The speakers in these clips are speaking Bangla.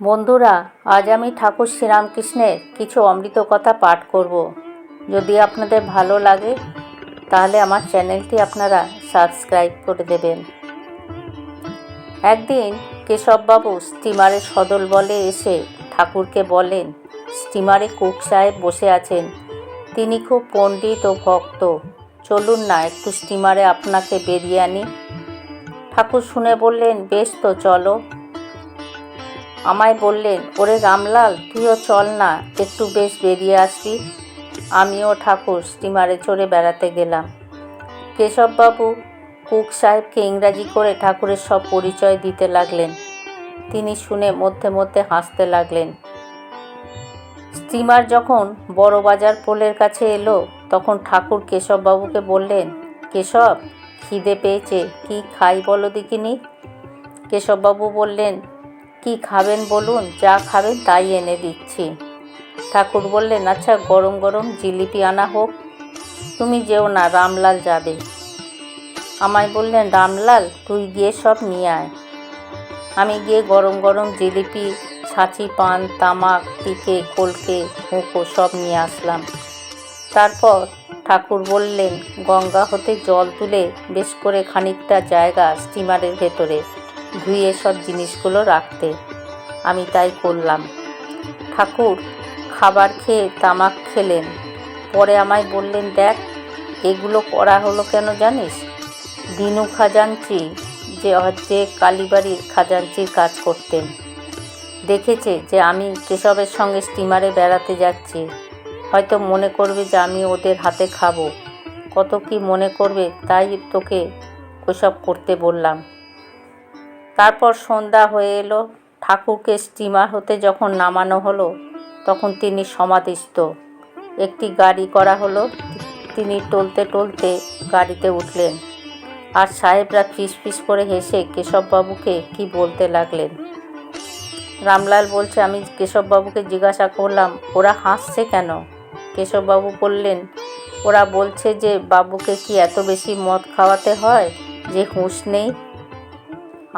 বন্ধুরা, আজ আমি ঠাকুর শ্রীরামকৃষ্ণের কিছু অমৃত কথা পাঠ করব। যদি আপনাদের ভালো লাগে, তাহলে আমার চ্যানেলটি আপনারা সাবস্ক্রাইব করে দেবেন। একদিন কেশববাবু স্টিমারে সদল বলে এসে ঠাকুরকে বলেন, স্টিমারে কুক সাহেব বসে আছেন। তিনি খুব পণ্ডিত ও ভক্ত। চলুন না, একটু স্টিমারে আপনাকে বেরিয়ে আনি। ঠাকুর শুনে বললেন, বেশ তো, চলো। আমায় বললেন ওরে রামলাল, তুইও চল না, একটু বেশ বেরিয়ে আসবি। আমিও ঠাকুর, স্টিমারে চড়ে বেড়াতে গেলাম। কেশববাবু, কুক সাহেবকে ইংরাজি করে ঠাকুরের সব পরিচয় দিতে লাগলেন। তিনি শুনে মধ্যে মধ্যে হাসতে লাগলেন। স্টিমার যখন বড় বাজার পোলের কাছে এলো, তখন ঠাকুর কেশববাবুকে বললেন, কেশব, খিদে পেয়েছে, কি খাই বলো দেখিনি? কেশববাবু বললেন কি খাবেন বলুন, যা খাবেন তাই এনে দিচ্ছি। ঠাকুর বললেন আচ্ছা গরম গরম জিলিপি আনা হোক। তুমি যেও না, রামলাল যাবে। আমায় বললেন, রামলাল, তুই গিয়ে সব নিয়ে আয়। আমি গিয়ে গরম গরম জিলিপি, ছাঁচি পান, তামাক টিকে কলকে, হুঁকো সব নিয়ে আসলাম। তারপর ঠাকুর বললেন, গঙ্গা হতে জল তুলে বেশ করে খানিকটা জায়গা স্টিমারের ভেতরে ধুয়ে সব জিনিসগুলো রাখতে। আমি তাই করলাম। ঠাকুর, খাবার খেয়ে তামাক খেলেন। পরে আমায় বললেন, দেখ, এগুলো করা হলো কেন জানিস? দিনু খাজাঞ্চি যে হচ্ছে কালীবাড়ির খাজাঞ্চির কাজ করতেন। দেখেছে যে আমি কেশবের সঙ্গে স্টিমারে বেড়াতে যাচ্ছি। হয়তো মনে করবে যে আমি ওদের হাতে খাব। কত কি মনে করবে তাই তোকে ওসব করতে বললাম। তারপর সন্ধ্যা হয়ে এলো। ঠাকুরকে স্টিমার হতে যখন নামানো হলো, তখন তিনি সমাধিস্থ। একটি গাড়ি করা হলো। তিনি টলতে টলতে গাড়িতে উঠলেন। আর সাহেবরা ফিস ফিস করে হেসে কেশববাবুকে কি বলতে লাগলেন? রামলাল বলছে, আমি কেশববাবুকে জিজ্ঞাসা করলাম, ওরা হাসছে কেন? কেশববাবু বললেন, ওরা বলছে যে, বাবুকে কি এত বেশি মদ খাওয়াতে হয়? যে হুঁশ নেই?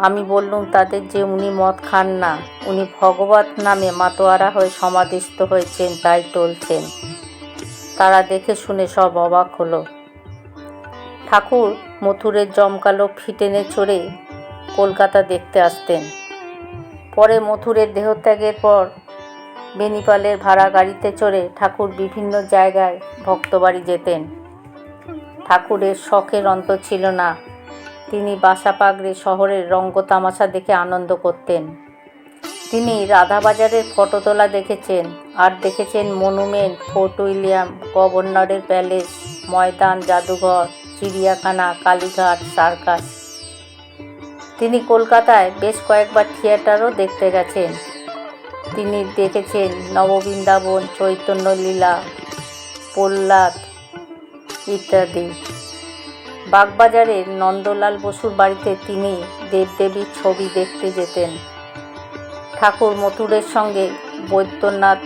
আমি বললুম, তাদের যে উনি মদ খান না, উনি ভগবত নামে মাতোয়ারা হয়ে সমাধিস্থ হয়েছেন, তাই টলছেন তারা দেখে শুনে সব অবাক হলো। ঠাকুর, মথুরের জমকালো ফিটেনে চড়ে কলকাতা দেখতে আসতেন। পরে মথুরের দেহত্যাগের পর বেনিপালের ভাড়া গাড়িতে চড়ে ঠাকুর বিভিন্ন জায়গায় ভক্তবাড়ি যেতেন। ঠাকুরের শখের অন্ত ছিল না। তিনি বাসা পাগড়ে শহরের রঙ্গ তামাশা দেখে আনন্দ করতেন। তিনি রাধাবাজারের ফটো তোলা দেখেছেন আর দেখেছেন মনুমেন্ট ফোর্ট উইলিয়াম, গভর্নরের প্যালেস, ময়দান, জাদুঘর, চিড়িয়াখানা, কালীঘাট, সার্কাস। তিনি কলকাতায় বেশ কয়েকবার থিয়েটারও দেখতে গেছেন। তিনি দেখেছেন নববৃন্দাবন চৈতন্য লীলা প্রহ্লাদ ইত্যাদি। বাগবাজারের নন্দলাল বসুর বাড়িতে তিনি দেবদেবীর ছবি দেখতে যেতেন। ঠাকুর মথুরের সঙ্গে বৈদ্যনাথ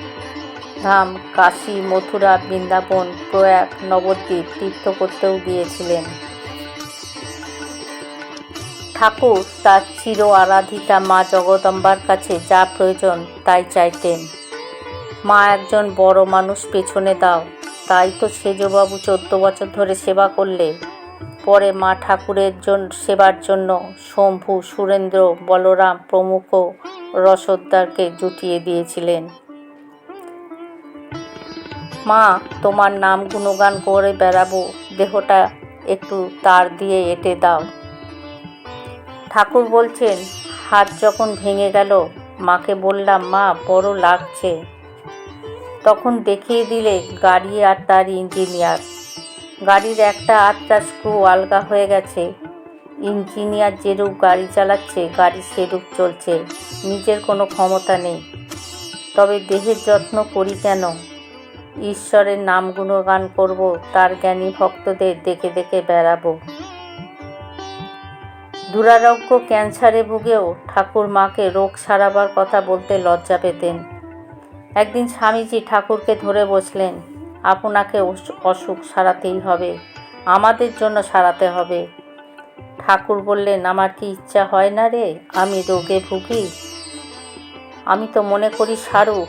ধাম, কাশী, মথুরা, বৃন্দাবন, প্রয়াগ, নবদ্বীপ তীর্থ করতেও গিয়েছিলেন। ঠাকুর তার চির আরাধিতা মা জগদম্বার কাছে যা প্রয়োজন তাই চাইতেন। মা একজন বড় মানুষ পেছনে দাও, তাই তো সেজবাবু চোদ্দ বছর ধরে সেবা করলে পরে মা ঠাকুরের জন্য সেবার জন্য শম্ভু, সুরেন্দ্র, বলরাম প্রমুখ রসদ্দারকে জুটিয়ে দিয়েছিলেন। মা, তোমার নাম গুণগান করে বেড়াবো, দেহটা একটু তার দিয়ে এঁটে দাও। ঠাকুর বলছেন, হাত যখন ভেঙে গেল, মাকে বললাম, মা, বড় লাগছে। তখন দেখিয়ে দিলে গাড়ি আর তার ইঞ্জিনিয়ার। গাড়ির একটা আটটা স্ক্রু আলগা হয়ে গেছে। ইঞ্জিনিয়ার যেরূপ গাড়ি চালাচ্ছে, গাড়ি সেরূপ চলছে। নিজের কোনো ক্ষমতা নেই। তবে দেহের যত্ন করি কেন? ঈশ্বরের নাম গুণগান করব, তার জ্ঞানী ভক্তদের দেখে দেখে বেড়াবো। দুরারোগ্য ক্যান্সারে ভুগেও ঠাকুর মাকে রোগ সারাবার কথা বলতে লজ্জা পেতেন। একদিন স্বামীজি ঠাকুরকে ধরে বসলেন আপনাকে অসুখ সারাতেই হবে। আমাদের জন্য সারাতে হবে। ঠাকুর বললেন, আমার কি ইচ্ছা হয় না রে? আমি রোগে ভুগি। আমি তো মনে করি সারু।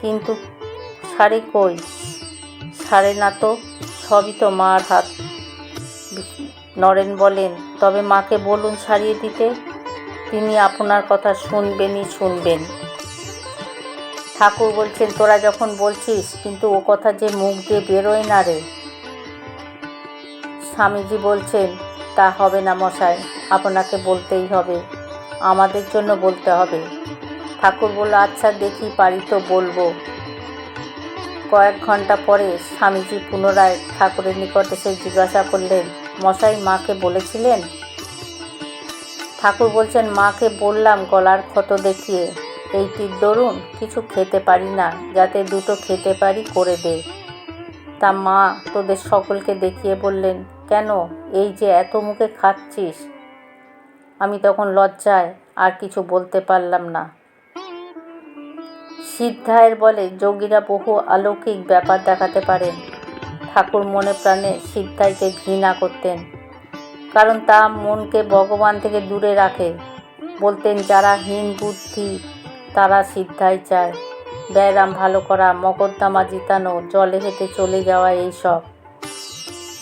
কিন্তু সারে কই? সারে না তো, সবই তো মার হাত। নরেন বলেন, তবে মাকে বলুন সারিয়ে দিতে। তিনি আপনার কথা শুনবেনই শুনবেন। ঠাকুর বলছেন, তোরা যখন বলছিস, কিন্তু ও কথা যে মুখ দিয়ে বেরোয় না রে। স্বামীজি বলছেন, তা হবে না মশাই, আপনাকে বলতেই হবে। আমাদের জন্য বলতে হবে। ঠাকুর বলল আচ্ছা দেখি, পারি তো বলব। কয়েক ঘণ্টা পরে স্বামীজি পুনরায় ঠাকুরের নিকট এসে জিজ্ঞাসা করলেন, মশাই, মাকে বলেছিলেন? ঠাকুর বলছেন, মাকে বললাম গলার ক্ষত দেখিয়ে। এইটির দরুন কিছু খেতে পারি না, যাতে দুটো খেতে পারি করে দে। তা মা, তোদের সকলকে দেখিয়ে বললেন, কেন? এই যে এত মুখে খাচ্ছিস। আমি তখন লজ্জায় আর কিছু বলতে পারলাম না। সিদ্ধায়ের বলে যোগীরা বহু অলৌকিক ব্যাপার দেখাতে পারেন। ঠাকুর মনে প্রাণে সিদ্ধাইকে ঘৃণা করতেন। কারণ তা মনকে ভগবান থেকে দূরে রাখে। বলতেন যারা হীন বুদ্ধি তারা সিদ্ধাই চায়। ব্যায়াম ভালো করা, মকদ্দমা জিতানো, জলে হেঁটে চলে যাওয়া এইসব।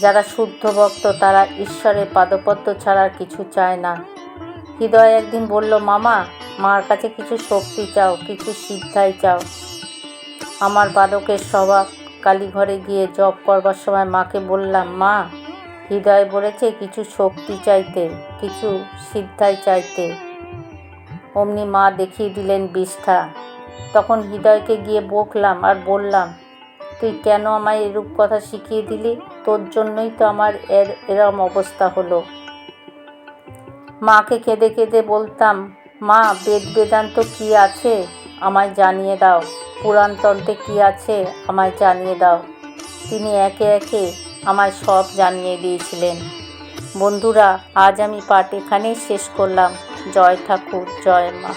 যারা শুদ্ধ ভক্ত, তারা ঈশ্বরের পাদপদ্ম ছাড়া কিছু চায় না। হৃদয় একদিন বলল, মামা, মার কাছে কিছু শক্তি চাও, কিছু সিদ্ধাই চাও। আমার বালকের স্বভাব, কালীঘরে গিয়ে জপ করবার সময় মাকে বললাম, মা, হৃদয় বলেছে কিছু শক্তি চাইতে, কিছু সিদ্ধাই চাইতে। অমনি মা দেখিয়ে দিলেন বিষ্ঠা। তখন হৃদয়কে গিয়ে বকলাম আর বললাম, তুই কেন আমায় এরূপ কথা শিখিয়ে দিলি? তোর জন্যই তো আমার এর এরম অবস্থা হলো। মাকে কেঁদে কেঁদে বলতাম, মা, বেদ বেদান্ত কী আছে? আমায় জানিয়ে দাও। পুরাণতন্ত্রে কী আছে? আমায় জানিয়ে দাও। তিনি একে একে আমায় সব জানিয়ে দিয়েছিলেন। বন্ধুরা, আজ আমি পাঠ এখানেই শেষ করলাম। জয় ঠাকুর জয় মা।